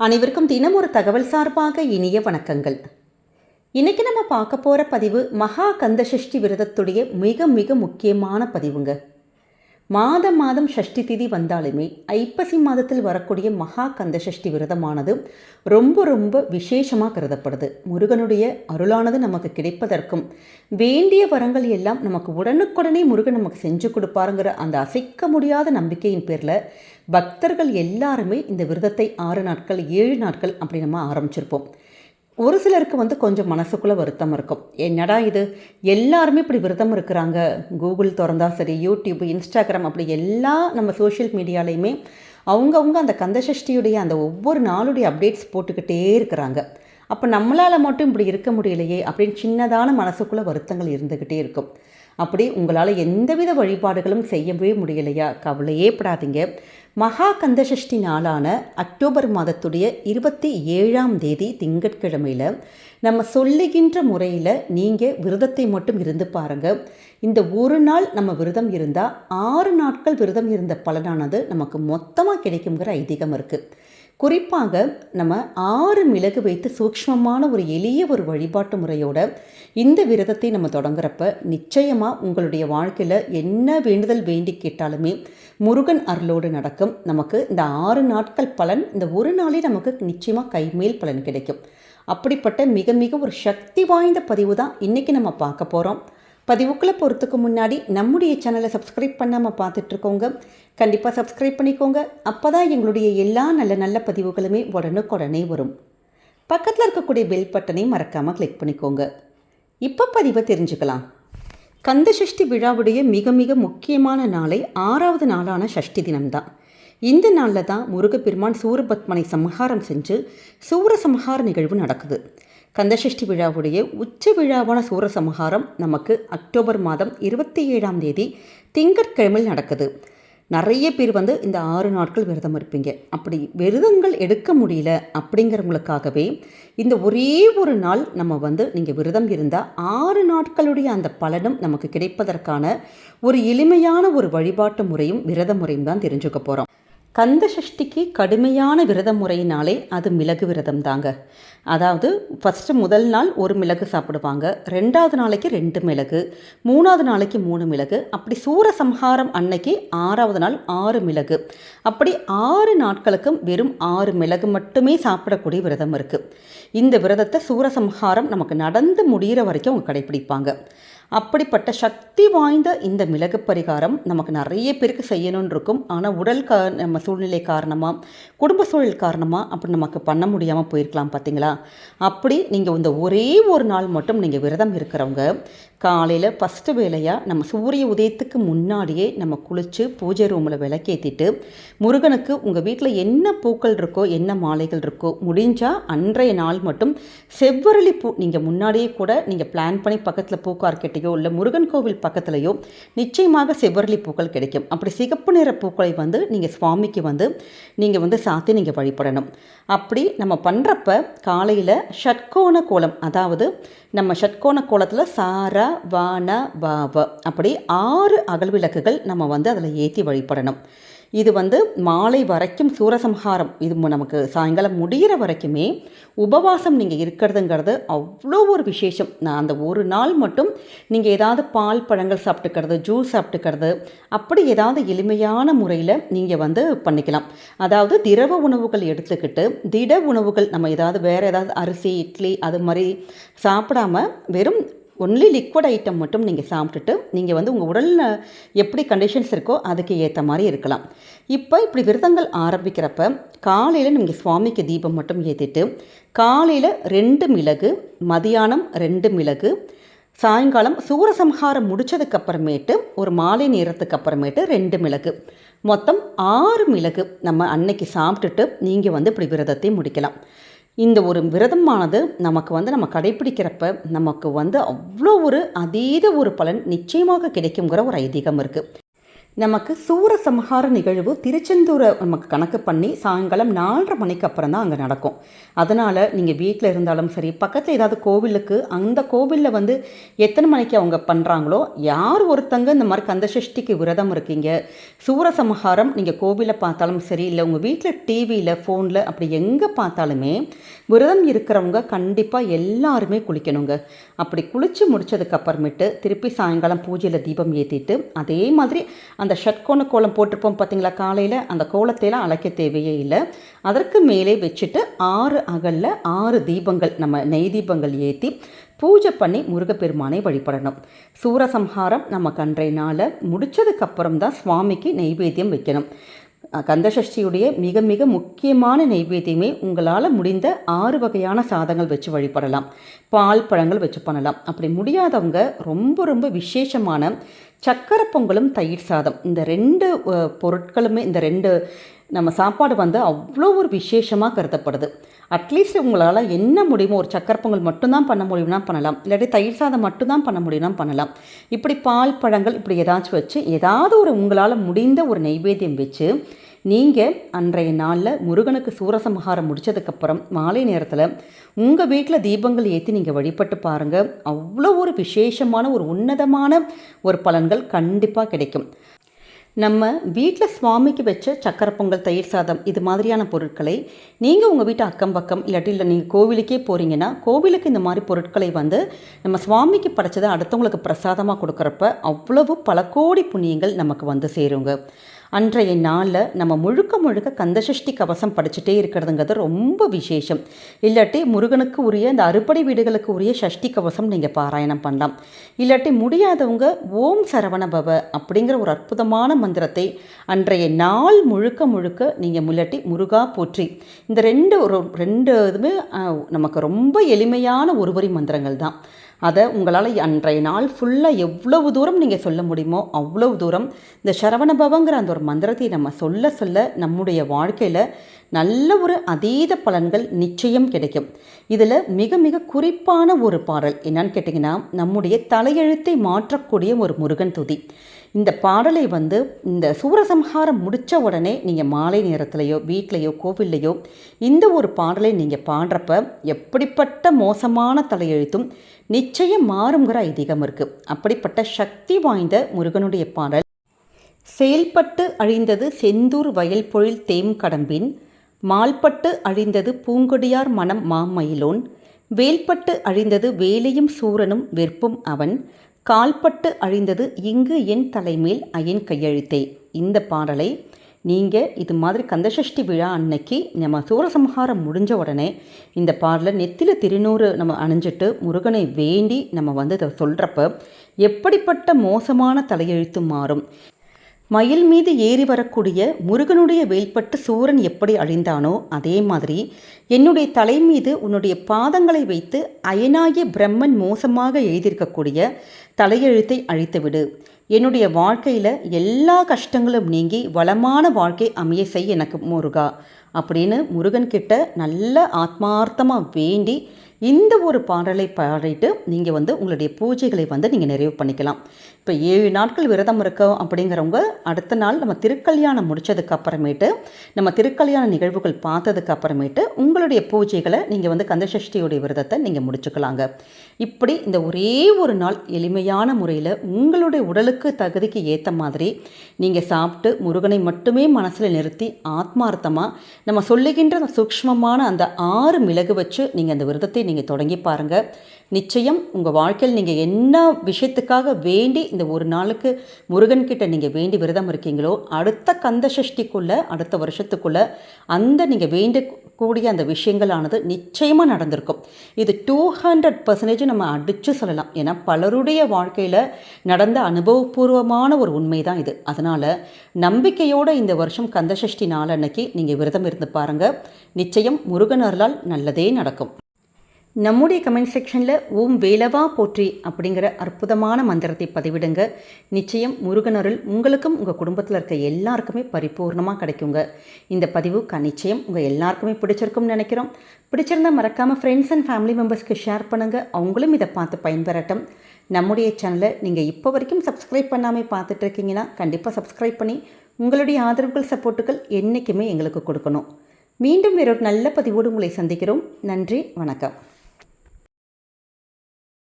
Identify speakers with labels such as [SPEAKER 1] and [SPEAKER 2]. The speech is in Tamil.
[SPEAKER 1] அனைவருக்கும் தினம் ஒரு தகவல் சார்பாக இனிய வணக்கங்கள். இன்றைக்கி நம்ம பார்க்க போகிற பதிவு மகா கந்த சஷ்டி விரதத்துடைய மிக மிக முக்கியமான பதிவுங்க. மாதம் மாதம் சஷ்டி திதி வந்தாலுமே ஐப்பசி மாதத்தில் வரக்கூடிய மகா கந்த சஷ்டி விரதமானது ரொம்ப ரொம்ப விசேஷமாக கருதப்படுது. முருகனுடைய அருளானது நமக்கு கிடைப்பதற்கும் வேண்டிய வரங்கள் எல்லாம் நமக்கு உடனுக்குடனே முருகன் நமக்கு செஞ்சு கொடுப்பாருங்கிற அந்த அசைக்க முடியாத நம்பிக்கையின் பேரில் பக்தர்கள் எல்லாருமே இந்த விரதத்தை ஆறு நாட்கள் ஏழு நாட்கள் அப்படி நம்ம ஆரம்பிச்சிருப்போம். ஒரு சிலருக்கு வந்து கொஞ்சம் மனசுக்குள்ளே வருத்தம் இருக்கும். என்னடா இது? எல்லாருமே இப்படி விரதம் இருக்கிறாங்க. கூகுள் திறந்தா சரி யூடியூப் இன்ஸ்டாகிராம் அப்படி எல்லா நம்ம சோஷியல் மீடியாலையுமே அவங்கவுங்க அந்த கந்தசஷ்டியுடைய அந்த ஒவ்வொரு நாளுடைய அப்டேட்ஸ் போட்டுக்கிட்டே இருக்கிறாங்க. அப்போ நம்மளால் மட்டும் இப்படி இருக்க முடியலையே அப்படின்னு சின்னதான மனசுக்குள்ளே வருத்தங்கள் இருந்துக்கிட்டே இருக்கும். அப்படி உங்களால் எந்தவித வழிபாடுகளும் செய்யவே முடியலையா? கவலையே படாதீங்க. மகா கந்தசஷ்டி நாளான அக்டோபர் மாதத்துடைய இருபத்தி ஏழாம் தேதி திங்கட்கிழமையில் நம்ம சொல்லுகின்ற முறையில் நீங்கள் விரதத்தை மட்டும் இருந்து பாருங்கள் இந்த ஒரு நாள் நம்ம விரதம் இருந்தால் ஆறு நாட்கள் விரதம் இருந்த பலனானது நமக்கு மொத்தமாக கிடைக்குங்கிற ஐதீகம் இருக்குது குறிப்பாக நம்ம ஆறு மிளகு வைத்து சூக்ஷ்மமான ஒரு எளிய ஒரு வழிபாட்டு முறையோட இந்த விரதத்தை நம்ம தொடங்குறப்ப நிச்சயமாக உங்களுடைய வாழ்க்கையில் என்ன வேண்டுதல் வேண்டி கேட்டாலுமே முருகன் அருளோடு நடக்கும். நமக்கு இந்த ஆறு நாட்கள் பலன் இந்த ஒரு நாளே நமக்கு நிச்சயமாக கைமேல் பலன் கிடைக்கும். அப்படிப்பட்ட மிக மிக ஒரு சக்தி வாய்ந்த பதிவு தான் இன்றைக்கி நம்ம பார்க்க போகிறோம் பதிவுக்குள்ளே போகிறதுக்கு முன்னாடி நம்முடைய சேனலை சப்ஸ்கிரைப் பண்ணாமல் பார்த்துட்ருக்கோங்க கண்டிப்பாக சப்ஸ்கிரைப் பண்ணிக்கோங்க. அப்போ தான் எங்களுடைய எல்லா நல்ல நல்ல பதிவுகளுமே உடனுக்குடனே வரும். பக்கத்தில் இருக்கக்கூடிய பெல் பட்டனையும் மறக்காமல் கிளிக் பண்ணிக்கோங்க. இப்போ பதிவை தெரிஞ்சுக்கலாம். கந்தசஷ்டி விழாவுடைய மிக மிக முக்கியமான நாளை ஆறாவது நாளான சஷ்டி தினம்தான். இந்த நாளில் தான் முருகப்பெருமான் சூரபத்மனை சம்ஹாரம் செஞ்சு சூரசம்ஹார நிகழ்வு நடக்குது. கந்தசஷ்டி விழாவுடைய உச்ச விழாவான சூரசம்ஹாரம் நமக்கு அக்டோபர் மாதம் இருபத்தி ஏழாம் தேதி திங்கட்கிழமையில் நடக்குது. நிறைய பேர் வந்து இந்த ஆறு நாட்கள் விரதம் இருப்பீங்க. அப்படி விரதங்கள் எடுக்க முடியல அப்படிங்கிறவங்களுக்காகவே இந்த ஒரே ஒரு நாள் நம்ம வந்து நீங்கள் விரதம் இருந்தால் ஆறு நாட்களுடைய அந்த பலனும் நமக்கு கிடைப்பதற்கான ஒரு எளிமையான ஒரு வழிபாட்டு முறையும் விரத முறையும் தான் தெரிஞ்சுக்க போகிறோம் கந்த சஷ்டிக்கு கடுமையான விரத முறையினாலே அது மிளகு விரதம் தாங்க அதாவது ஃபஸ்ட்டு முதல் நாள் ஒரு மிளகு சாப்பிடுவாங்க. ரெண்டாவது நாளைக்கு ரெண்டு மிளகு. மூணாவது நாளைக்கு மூணு மிளகு. அப்படி சூரசம்ஹாரம் அன்னைக்கு ஆறாவது நாள் ஆறு மிளகு. அப்படி ஆறு நாட்களுக்கும் வெறும் ஆறு மிளகு மட்டுமே சாப்பிடக்கூடிய விரதம் இருக்குது இந்த விரதத்தை சூரசம்ஹாரம் நமக்கு நடந்து முடிகிற வரைக்கும் அவங்க கடைப்பிடிப்பாங்க. அப்படிப்பட்ட சக்தி வாய்ந்த இந்த மிளகு பரிகாரம் நமக்கு நிறைய பேருக்கு செய்யணும்னு இருக்கும். ஆனால் உடல் க நம்ம சூழ்நிலை காரணமாக குடும்ப சூழல் காரணமாக அப்படி நமக்கு பண்ண முடியாமல் போயிருக்கலாம் பார்த்தீங்களா அப்படி நீங்கள் இந்த ஒரே ஒரு நாள் மட்டும் நீங்கள் விரதம் இருக்கிறவங்க காலையில் ஃபஸ்ட்டு வேலையாக நம்ம சூரிய உதயத்துக்கு முன்னாடியே நம்ம குளித்து பூஜை ரூமில் விளக்கேற்றிட்டு முருகனுக்கு உங்கள் வீட்டில் என்ன பூக்கள் இருக்கோ என்ன மாலைகள் இருக்கோ முடிஞ்சால் அன்றைய நாள் மட்டும் செவ்வரளி பூ நீங்கள் முன்னாடியே கூட நீங்கள் பிளான் பண்ணி பக்கத்தில் பூக்கார்கிட்டையோ இல்லை முருகன் கோவில் பக்கத்துலையோ நிச்சயமாக செவ்வரளி பூக்கள் கிடைக்கும். அப்படி சிகப்பு நிற பூக்களை வந்து நீங்கள் சுவாமிக்கு வந்து நீங்கள் வந்து சாத்தி நீங்கள் வழிபடணும். அப்படி நம்ம பண்ணுறப்ப காலையில் ஷட்கோண கோலம் அதாவது நம்ம ஷட்கோண கோலத்தில் சார வான வாவ அப்படி ஆறு அகல் விளக்குகள் நம்ம வந்து அதில் ஏற்றி வழிபடணும். இது வந்து மாலை வரைக்கும் சூரசம்ஹாரம். இது நமக்கு சாயங்காலம் முடிகிற வரைக்குமே உபவாசம் நீங்கள் இருக்கிறதுங்கிறது அவ்வளோ ஒரு விசேஷம். நான் அந்த ஒரு நாள் மட்டும் நீங்கள் ஏதாவது பால் பழங்கள் சாப்பிட்டுக்கிறது ஜூஸ் சாப்பிட்டுக்கிறது அப்படி ஏதாவது எளிமையான முறையில் நீங்கள் வந்து பண்ணிக்கலாம். அதாவது திரவ உணவுகள் எடுத்துக்கிட்டு திட உணவுகள் நம்ம ஏதாவது வேறு ஏதாவது அரிசி இட்லி அது மாதிரி சாப்பிடாம வெறும் ஒன்லி லிக்விட் ஐட்டம் மட்டும் நீங்கள் சாப்பிட்டுட்டு நீங்கள் வந்து உங்கள் உடலில் எப்படி கண்டிஷன்ஸ் இருக்கோ அதுக்கு ஏற்ற மாதிரி இருக்கலாம். இப்போ இப்படி விரதங்கள் ஆரம்பிக்கிறப்ப காலையில் நீங்கள் சுவாமிக்கு தீபம் மட்டும் ஏற்றிட்டு காலையில் ரெண்டு மிளகு மதியானம் ரெண்டு மிளகு சாயங்காலம் சூரசம்ஹாரம் முடித்ததுக்கப்புறமேட்டு ஒரு மாலை நேரத்துக்கு அப்புறமேட்டு ரெண்டு மிளகு. மொத்தம் ஆறு மிளகு நம்ம அன்னைக்கு சாப்பிட்டுட்டு நீங்கள் வந்து இப்படி விரதத்தை முடிக்கலாம். இந்த ஒரு விரதமானது நமக்கு வந்து நம்ம கடைப்பிடிக்கிறப்ப நமக்கு வந்து அவ்வளோ ஒரு அதீத ஒரு பலன் நிச்சயமாக கிடைக்குங்கிற ஒரு ஐதீகம் இருக்குது நமக்கு சூரசம்ஹார நிகழ்வு திருச்செந்தூரை நமக்கு கணக்கு பண்ணி சாயங்காலம் நாலரை மணிக்கு அப்புறம் தான் அங்கே நடக்கும். அதனால் நீங்கள் வீட்டில் இருந்தாலும் சரி பக்கத்தில் ஏதாவது கோவிலுக்கு அந்த கோவிலில் வந்து எத்தனை மணிக்கு அவங்க பண்ணுறாங்களோ யார் ஒருத்தங்க இந்த மாதிரி கந்தசஷ்டிக்கு விரதம் இருக்கீங்க சூரசம்ஹாரம் நீங்கள் கோவிலில் பார்த்தாலும் சரி இல்லை உங்கள் வீட்டில் டிவியில் ஃபோனில் அப்படி எங்கே பார்த்தாலுமே விரதம் இருக்கிறவங்க கண்டிப்பாக எல்லாருமே குளிக்கணுங்க. அப்படி குளித்து முடிச்சதுக்கு அப்புறமேட்டு திருப்பி சாயங்காலம் பூஜையில் தீபம் ஏற்றிட்டு அதே மாதிரி அந்த ஷட்கோண கோலம் போட்டிருப்போம் பார்த்தீங்களா காலையில்? அந்த கோலத்தையெல்லாம் அழைக்க தேவையே இல்லை. அதற்கு மேலே வச்சுட்டு ஆறு அகலில் ஆறு தீபங்கள் நம்ம நெய் தீபங்கள் ஏற்றி பூஜை பண்ணி முருகப்பெருமானை வழிபடணும். சூரசம்ஹாரம் நம்ம அன்றைய நாளை முடித்ததுக்கப்புறம் தான் சுவாமிக்கு நெய்வேத்தியம் வைக்கணும். கந்தசஷ்டியுடைய மிக மிக முக்கியமான நைவேத்தியமே உங்களால் முடிந்த ஆறு வகையான சாதங்கள் வச்சு வழிபடலாம். பால் பழங்கள் வச்சு பண்ணலாம். அப்படி முடியாதவங்க ரொம்ப ரொம்ப விசேஷமான சக்கரை பொங்கலும் தயிர் சாதம். இந்த ரெண்டு பொருட்களுமே இந்த ரெண்டு நம்ம சாப்பாடு வந்து அவ்வளோ ஒரு விசேஷமாக கருதப்படுது. அட்லீஸ்ட் உங்களால் என்ன முடியுமோ ஒரு சக்கரை பொங்கல் மட்டும்தான் பண்ண முடியும்னா பண்ணலாம். இல்லாட்டி தயிர் சாதம் மட்டும்தான் பண்ண முடியும்னா பண்ணலாம். இப்படி பால் பழங்கள் இப்படி ஏதாச்சும் வச்சு ஏதாவது ஒரு உங்களால் முடிந்த ஒரு நைவேத்தியம் வச்சு நீங்கள் அன்றைய நாளில் முருகனுக்கு சூரசம்ஹாரம் முடிச்சதுக்கப்புறம் மாலை நேரத்தில் உங்கள் வீட்டில் தீபங்கள் ஏற்றி நீங்கள் வழிபட்டு பாருங்கள் அவ்வளோ ஒரு விசேஷமான ஒரு உன்னதமான ஒரு பலன்கள் கண்டிப்பாக கிடைக்கும். நம்ம வீட்டில் சுவாமிக்கு வச்ச சக்கரை பொங்கல் தயிர் சாதம் இது மாதிரியான பொருட்களை நீங்கள் உங்கள் வீட்டு அக்கம் பக்கம் இல்லாட்டி இல்லை நீங்கள் கோவிலுக்கே போகிறீங்கன்னா கோவிலுக்கு இந்த மாதிரி பொருட்களை வந்து நம்ம சுவாமிக்கு படைச்சதை அடுத்தவங்களுக்கு பிரசாதமாக கொடுக்குறப்ப அவ்வளவு பல கோடி புண்ணியங்கள் நமக்கு வந்து சேருங்க. அன்றைய நாளில் நம்ம முழுக்க முழுக்க கந்தசஷ்டி கவசம் படிச்சுட்டே இருக்கிறதுங்கிறது ரொம்ப விசேஷம். இல்லாட்டி முருகனுக்கு உரிய இந்த அறுபடை வீடுகளுக்கு உரிய சஷ்டி கவசம் நீங்கள் பாராயணம் பண்ணலாம். இல்லாட்டி முடியாதவங்க ஓம் சரவண பவ அப்படிங்கிற ஒரு அற்புதமான மந்திரத்தை அன்றைய நாள் முழுக்க முழுக்க நீங்கள் முல்லாட்டி முருகா போற்றி. இந்த ரெண்டு ஒரு ரெண்டு இதுவுமே நமக்கு ரொம்ப எளிமையான ஒருவரி மந்திரங்கள் தான். அதை உங்களால் அன்றைய நாள் ஃபுல்லாக எவ்வளவு தூரம் நீங்கள் சொல்ல முடியுமோ அவ்வளவு தூரம் இந்த சரவணபவங்கிற அந்த ஒரு மந்திரத்தை நம்ம சொல்ல சொல்ல நம்முடைய வாழ்க்கையில் நல்ல ஒரு அதீத பலன்கள் நிச்சயம் கிடைக்கும். இதில் மிக மிக குறிப்பான ஒரு பாடல் என்னன்னு கேட்டிங்கன்னா நம்முடைய தலையெழுத்தை மாற்றக்கூடிய ஒரு முருகன் துதி. இந்த பாடலை வந்து இந்த சூரசம்ஹாரம் முடித்த உடனே நீங்கள் மாலை நேரத்துலையோ வீட்லேயோ கோவில்லையோ இந்த ஒரு பாடலை நீங்கள் பாடுறப்ப எப்படிப்பட்ட மோசமான தலையெழுத்தும் நிச்சயம் மாறுங்கிற ஐதீகம் இருக்குது அப்படிப்பட்ட சக்தி வாய்ந்த முருகனுடைய பாடல். செயல்பட்டு அழிந்தது செந்தூர் வயல் பொழில் தேம் கடம்பின் மால்பட்டு அழிந்தது பூங்கொடியார் மனம் மாமயிலோன் வேல்பட்டு அழிந்தது வேலையும் சூரனும் வெற்பும் அவன் கால்பட்டு அழிந்தது இங்கு என் தலைமேல் அயன் கையெழுத்தே. இந்த பாடலை நீங்கள் இது மாதிரி கந்தசஷ்டி விழா அன்னைக்கு நம்ம சூரசம்ஹாரம் முடிஞ்ச உடனே இந்த பாடலில் நெத்தில திருநூறு நம்ம அணிஞ்சிட்டு முருகனை வேண்டி நம்ம வந்து இதை சொல்கிறப்ப எப்படிப்பட்ட மோசமான தலையெழுத்து மாறும்? மயில் மீது ஏறி வரக்கூடிய முருகனுடைய வேல்பட்டு சூரன் எப்படி அழிந்தானோ அதே மாதிரி என்னுடைய தலை மீது உன்னுடைய பாதங்களை வைத்து அயனாகிய பிரம்மன் மோசமாக எழுதியிருக்கக்கூடிய தலையெழுத்தை அழித்துவிடு. என்னுடைய வாழ்க்கையில் எல்லா கஷ்டங்களும் நீங்கி வளமான வாழ்க்கை அமைய செய் எனக்கு முருகா. அப்படின்னு முருகன்கிட்ட நல்ல ஆத்மார்த்தமாக வேண்டி இந்த ஒரு பாடலை பாடிட்டு நீங்கள் வந்து உங்களுடைய பூஜைகளை வந்து நீங்கள் நிறைவு பண்ணிக்கலாம். இப்போ ஏழு நாட்கள் விரதம் இருக்கோம் அப்படிங்கிறவங்க அடுத்த நாள் நம்ம திருக்கல்யாணம் முடித்ததுக்கு அப்புறமேட்டு நம்ம திருக்கல்யாண நிகழ்வுகள் பார்த்ததுக்கு அப்புறமேட்டு உங்களுடைய பூஜைகளை நீங்கள் வந்து கந்தசஷ்டியுடைய விரதத்தை நீங்கள் முடிச்சுக்கலாங்க. இப்படி இந்த ஒரே ஒரு நாள் எளிமையான முறையில் உங்களுடைய உடலுக்கு தகுதிக்கு ஏற்ற மாதிரி நீங்கள் சாப்பிட்டு முருகனை மட்டுமே மனசில் நிறுத்தி ஆத்மார்த்தமாக நம்ம சொல்லுகின்ற அந்த சூக்ஷ்மமான அந்த ஆறு மிளகு வச்சு நீங்கள் அந்த விரதத்தை நீங்கள் தொடங்கி பாருங்கள் நிச்சயம் உங்கள் வாழ்க்கையில் நீங்கள் என்ன விஷயத்துக்காக வேண்டி இந்த ஒரு நாளுக்கு முருகன்கிட்ட நீங்கள் வேண்டி விரதம் இருக்கீங்களோ அடுத்த கந்த சஷ்டிக்குள்ளே அடுத்த வருஷத்துக்குள்ளே அந்த நீங்கள் வேண்டக்கூடிய அந்த விஷயங்களானது நிச்சயமாக நடந்திருக்கும். இது டூ ஹண்ட்ரட் பர்சன்டேஜ் நம்ம அடித்து சொல்லலாம். ஏன்னா பலருடைய வாழ்க்கையில் நடந்த அனுபவபூர்வமான ஒரு உண்மை தான் இது. அதனால் நம்பிக்கையோடு இந்த வருஷம் கந்தசஷ்டி நாள் அன்னைக்கு நீங்கள் விரதம் இருந்து பாருங்கள் நிச்சயம் முருகன் அருளால் நல்லதே நடக்கும். நம்முடைய கமெண்ட் செக்ஷனில் ஓம் வேலவா போற்றி அப்படிங்கிற அற்புதமான மந்திரத்தை பதிவிடுங்க. நிச்சயம் முருகனருள் உங்களுக்கும் உங்கள் குடும்பத்தில் இருக்க எல்லாருக்குமே பரிபூர்ணமாக கிடைக்குங்க. இந்த பதிவு க நிச்சயம் உங்கள் எல்லாருக்குமே பிடிச்சிருக்கும்னு நினைக்கிறோம். பிடிச்சிருந்தா மறக்காமல் ஃப்ரெண்ட்ஸ் அண்ட் ஃபேமிலி மெம்பர்ஸ்க்கு ஷேர் பண்ணுங்கள் அவங்களும் இதை பார்த்து பயன்பெறட்டும். நம்முடைய சேனலை நீங்கள் இப்போ வரைக்கும் சப்ஸ்கிரைப் பண்ணாமல் பார்த்துட்டு இருக்கீங்கன்னா கண்டிப்பாக சப்ஸ்கிரைப் பண்ணி உங்களுடைய ஆதரவுகள் சப்போர்ட்டுகள் என்றைக்குமே எங்களுக்கு கொடுக்கணும். மீண்டும் வேறொரு நல்ல பதிவோடு உங்களை சந்திக்கிறோம். நன்றி வணக்கம்.